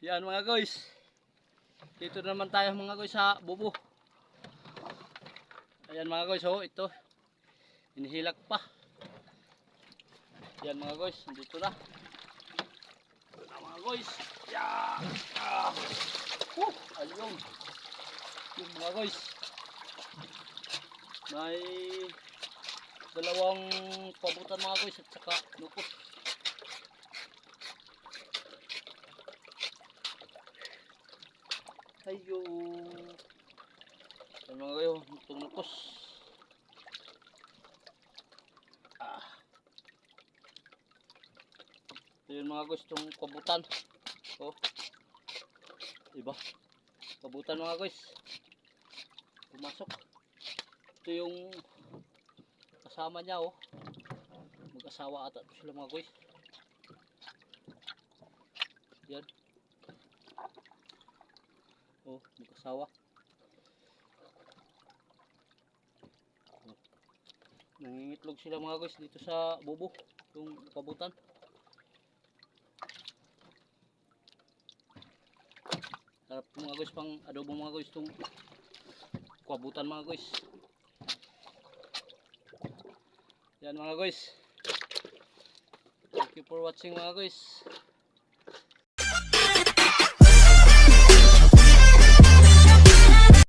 Yan mga guys. Dito naman tayo mga guys sa bubo. Ayan mga guys, oh, ito. Inihilak pa. Yan mga guys, dito na. Ito na mga guys. Yan. Ah. Woo! Ayun. Yung mga guys. May dalawang pabutan mga guys at saka lupos. Ayo. Ay mga kayo, itong lupos. Ah. Ito yung mga guys, itong pabutan. Oh. Diba? Pabutan mga guys. Pumasok. Ito yung kasama niya oh. Mag-asawa ata sila mga guys. Yan. Oh, mag-asawa. Nangingitlog sila mga guys dito sa bubo. Yung pabutan. Sarap mga guys pang adobo mga guys itong kwabutan mga guys. Yan mga guys. Thank you for watching mga guys.